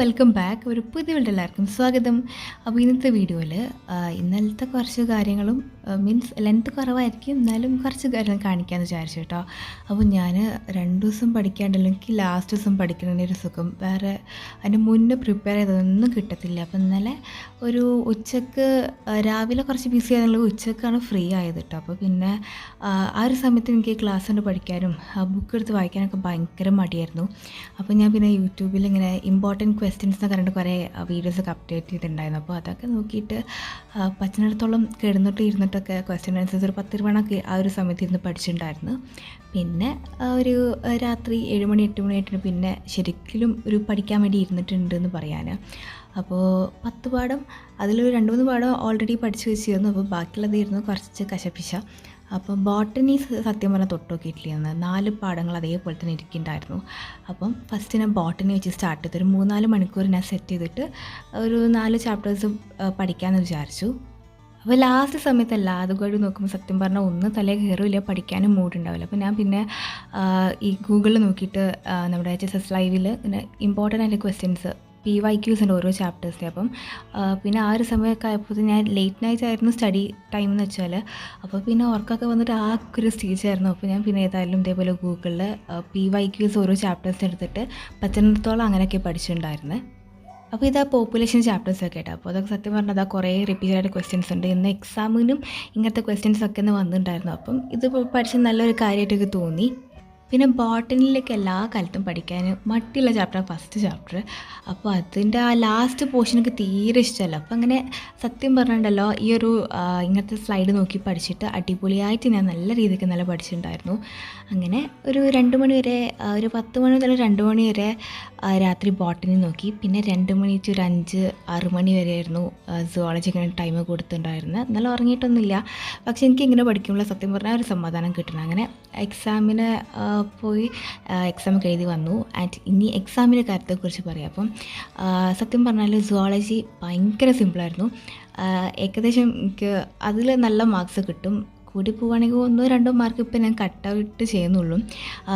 Welcome back ഒരു പുതിയ വീട് എല്ലാവർക്കും സ്വാഗതം. അപ്പോൾ ഇന്നത്തെ വീഡിയോയിൽ ഇന്നലത്തെ കുറച്ച് കാര്യങ്ങളും മീൻസ് ലെങ്ത് കുറവായിരിക്കും. എന്നാലും കുറച്ച് കാര്യങ്ങൾ കാണിക്കാമെന്ന് വിചാരിച്ചു കേട്ടോ. അപ്പോൾ ഞാൻ രണ്ട് ദിവസം പഠിക്കാണ്ടല്ലോ എനിക്ക് ലാസ്റ്റ് ദിവസം പഠിക്കുന്നതിന്റെ ഒരു സുഖം. വേറെ അതിന് മുന്നേ പ്രിപ്പയർ ചെയ്തതൊന്നും കിട്ടത്തില്ല. അപ്പോൾ ഇന്നലെ ഒരു ഉച്ചയ്ക്ക് രാവിലെ കുറച്ച് ബിസി ആയിരുന്നുള്ള ഉച്ചക്കാണ് ഫ്രീ ആയത് കേട്ടോ. അപ്പോൾ പിന്നെ ആ ഒരു സമയത്ത് എനിക്ക് ക്ലാസ് കൊണ്ട് പഠിക്കാനും ബുക്ക് എടുത്ത് വായിക്കാനൊക്കെ ഭയങ്കര മടിയായിരുന്നു. അപ്പോൾ ഞാൻ പിന്നെ യൂട്യൂബിൽ ഇങ്ങനെ ഇമ്പോർട്ടന്റ് ക്വസ്റ്റ്യൻസ് എന്ന് പറഞ്ഞിട്ട് കുറേ വീഡിയോസ് ഒക്കെ അപ്ഡേറ്റ് ചെയ്തിട്ടുണ്ടായിരുന്നു. അപ്പോൾ അതൊക്കെ നോക്കിയിട്ട് പച്ചനടത്തോളം കിടന്നിട്ട് ഇരുന്നിട്ടൊക്കെ ക്വസ്റ്റ്യൻ ആൻസേഴ്സ് ഒരു പത്ത് രൂപണൊക്കെ ആ ഒരു സമയത്ത് ഇരുന്ന് പഠിച്ചിട്ടുണ്ടായിരുന്നു. പിന്നെ ഒരു രാത്രി ഏഴ് മണി എട്ട് മണി ആയിട്ട് പിന്നെ ശരിക്കും ഒരു പഠിക്കാൻ വേണ്ടി ഇരുന്നിട്ടുണ്ട് എന്ന് പറയാൻ അപ്പോൾ പത്ത് പാഠം അതിലൊരു രണ്ട് മൂന്ന് പാഠം ഓൾറെഡി പഠിച്ചു വെച്ചിരുന്നു. അപ്പോൾ ബാക്കിയുള്ളതായിരുന്നു കുറച്ച് കശപ്പിശ. അപ്പോൾ ബോട്ടണി സത്യം പറഞ്ഞാൽ തൊട്ട് നോക്കിയിട്ടില്ലായിരുന്നു നാല് പാഠങ്ങൾ അതേപോലെ തന്നെ ഇരിക്കുന്നുണ്ടായിരുന്നു. അപ്പം ഫസ്റ്റ് ഞാൻ ബോട്ടണി വെച്ച് സ്റ്റാർട്ട് ചെയ്തു. മൂന്നാൽ മണിക്കൂർ ഞാൻ സെറ്റ് ചെയ്തിട്ട് ഒരു നാല് ചാപ്റ്റേഴ്സ് പഠിക്കാമെന്ന് വിചാരിച്ചു. അപ്പോൾ ലാസ്റ്റ് സമയത്തല്ല കൂടി നോക്കുമ്പോൾ സത്യം പറഞ്ഞാൽ ഒന്ന് തലേ കയറില്ല പഠിക്കാനും മൂടുണ്ടാവില്ല അപ്പോൾ ഞാൻ പിന്നെ ഈ ഗൂഗിളിൽ നോക്കിയിട്ട് നമ്മുടെ എച്ച് എസ് എസ് ലൈവിൽ ഇങ്ങനെ ഇമ്പോർട്ടന്റ് ആയിട്ട് ക്വസ്റ്റ്യൻസ് പി വൈ ക്യൂസ് ഉണ്ട് ഓരോ ചാപ്റ്റേഴ്സിന്റെ അപ്പം പിന്നെ ആ ഒരു സമയമൊക്കെ ആയപ്പോൾ ഞാൻ ലേറ്റ് നൈറ്റ് ആയിരുന്നു സ്റ്റഡി ടൈം എന്ന് വെച്ചാൽ. അപ്പോൾ പിന്നെ ഉറക്കമൊക്കെ വന്നിട്ട് ആ ഒരു സ്റ്റേജ് ആയിരുന്നു. അപ്പോൾ ഞാൻ പിന്നെ ഏതായാലും ഇതേപോലെ ഗൂഗിളിൽ പി വൈ ക്യൂസ് ഓരോ ചാപ്റ്റേഴ്സ് എടുത്തിട്ട് പറ്റുന്നിടത്തോളം അങ്ങനെയൊക്കെ പഠിച്ചിട്ടുണ്ടായിരുന്നത് അപ്പോൾ ഇതാ പോപ്പുലേഷൻ ചാപ്റ്റേഴ്സ് ഒക്കെ ആയിട്ട് അപ്പോൾ അതൊക്കെ സത്യം പറഞ്ഞാൽ അതാ കുറേ റിപ്പീറ്റഡ് ക്വസ്റ്റ്യൻസ് ഉണ്ട്. ഇന്ന് എക്സാമിനും ഇങ്ങനത്തെ ക്വസ്റ്റ്യൻസ് ഒക്കെ ഇന്ന് വന്നിട്ടുണ്ടായിരുന്നു. അപ്പം ഇത് പഠിച്ച നല്ലൊരു കാര്യമായിട്ടൊക്കെ തോന്നി. പിന്നെ ബോട്ടണിയിലേക്ക് എല്ലാ കാലത്തും പഠിക്കാൻ മട്ടിയുള്ള ചാപ്റ്റർ ഫസ്റ്റ് ചാപ്റ്റർ അപ്പോൾ അതിന്റെ ആ ലാസ്റ്റ് പോർഷൻ എനിക്ക് തീരെ ഇഷ്ടമല്ല അപ്പോൾ അങ്ങനെ സത്യം പറഞ്ഞിട്ടുണ്ടല്ലോ ഈ ഒരു ഇങ്ങനത്തെ സ്ലൈഡ് നോക്കി പഠിച്ചിട്ട് അടിപൊളിയായിട്ട് ഞാൻ നല്ല രീതിക്ക് നല്ല പഠിച്ചിട്ടുണ്ടായിരുന്നു. അങ്ങനെ ഒരു രണ്ട് മണി വരെ ഒരു പത്ത് മണി മുതൽ രണ്ട് മണി വരെ രാത്രി ബോട്ടണി നോക്കി. പിന്നെ രണ്ട് മണി ടു ഒരു അഞ്ച് ആറ് മണി വരെ ആയിരുന്നു സുവോളജി ഇങ്ങനെ ടൈം കൊടുത്തിട്ടുണ്ടായിരുന്നത് എന്നാലും ഉറങ്ങിയിട്ടൊന്നുമില്ല. പക്ഷേ എനിക്ക് ഇങ്ങനെ പഠിക്കുമ്പോൾ സത്യം പറഞ്ഞാൽ ഒരു സമാധാനം കിട്ടണം. അങ്ങനെ എക്സാമിന് പോയി എക്സാം എഴുതി വന്നു. ആൻഡ് ഇനി എക്സാമിന്റെ കാര്യത്തെക്കുറിച്ച് പറയാം. അപ്പം സത്യം പറഞ്ഞാൽ സുവോളജി ഭയങ്കര സിമ്പിളായിരുന്നു ഏകദേശം എനിക്ക് അതിൽ നല്ല മാർക്സ് കിട്ടും. കൂടി പോവുകയാണെങ്കിൽ ഒന്നോ രണ്ടോ മാർക്ക് ഇപ്പം ഞാൻ കട്ട് ഔട്ട് ചെയ്യുന്നുള്ളൂ.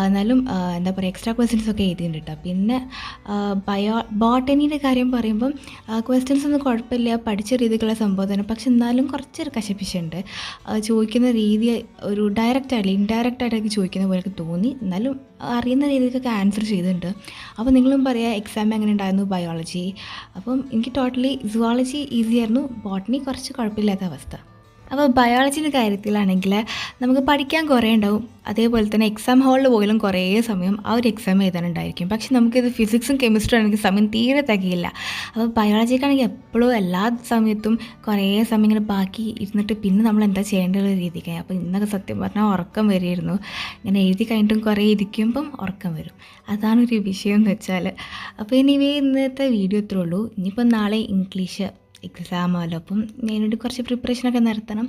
എന്നാലും എന്താ പറയുക എക്സ്ട്രാ ക്വസ്റ്റ്യൻസ് ഒക്കെ എഴുതിയിട്ടുണ്ട് കേട്ടോ പിന്നെ ബയോ ബോട്ടണിയുടെ കാര്യം പറയുമ്പം ക്വസ്റ്റ്യൻസ് ഒന്നും കുഴപ്പമില്ല. പഠിച്ച രീതിക്കുള്ള സംബോധന പക്ഷെ എന്നാലും കുറച്ചൊരു കശപ്പിച്ചുണ്ട് ആ, ചോദിക്കുന്ന രീതി ഒരു ഡയറക്റ്റ് ആയിട്ട് ഇൻഡയറക്റ്റ് ആയിട്ടൊക്കെ ചോദിക്കുന്ന പോലെയൊക്കെ തോന്നി. എന്നാലും അറിയുന്ന രീതിക്കൊക്കെ ആൻസർ ചെയ്തിട്ടുണ്ട്. അപ്പോൾ നിങ്ങളും പറയാം എക്സാം എങ്ങനെ ഉണ്ടായിരുന്നു ബയോളജി അപ്പം എനിക്ക് ടോട്ടലി സുവോളജി ഈസി ആയിരുന്നു. ബോട്ടണി കുറച്ച് കുഴപ്പമില്ലാത്ത അവസ്ഥ. അപ്പോൾ ബയോളജിന്റെ കാര്യത്തിലാണെങ്കിൽ നമുക്ക് പഠിക്കാൻ കുറേ ഉണ്ടാവും അതേപോലെ തന്നെ എക്സാം ഹാളിൽ പോയാലും കുറേ സമയം ആ ഒരു എക്സാം എഴുതാനുണ്ടായിരിക്കും. പക്ഷെ നമുക്കിത് ഫിസിക്സും കെമിസ്ട്രി ആണെങ്കിൽ സമയം തീരെ തികയില്ല. അപ്പോൾ ബയോളജിക്കാണെങ്കിൽ എപ്പോഴും എല്ലാ സമയത്തും കുറേ സമയം ഇങ്ങനെ ബാക്കി ഇരുന്നിട്ട് പിന്നെ നമ്മൾ എന്താ ചെയ്യേണ്ട ഒരു രീതിക്കായി അപ്പോൾ ഇന്നൊക്കെ സത്യം പറഞ്ഞാൽ ഉറക്കം വരുമായിരുന്നു ഇങ്ങനെ എഴുതി കഴിഞ്ഞിട്ടും കുറേ ഇരിക്കുമ്പം ഉറക്കം വരും. അതാണ് ഒരു വിഷയം എന്ന് വെച്ചാൽ അപ്പോൾ ഇനി ഇന്നത്തെ വീഡിയോ ഇത്രേ ഉള്ളൂ. ഇനിയിപ്പോൾ നാളെ ഇംഗ്ലീഷ് എക്സാമല്ലോ അപ്പം ഞാനൊരു കുറച്ച് പ്രിപ്പറേഷനൊക്കെ നടത്തണം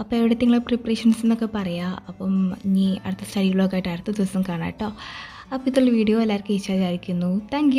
അപ്പോൾ എവിടത്തെങ്കിലും പ്രിപ്പറേഷൻസ് എന്നൊക്കെ പറയാം. അപ്പം ഇനി അടുത്ത സ്റ്റഡി ബ്ലോഗായിട്ട് അടുത്ത ദിവസം കാണാം കേട്ടോ. അപ്പോൾ ഇതുള്ള വീഡിയോ എല്ലാവർക്കും ഇഷ്ടമായിരിക്കുന്നു താങ്ക്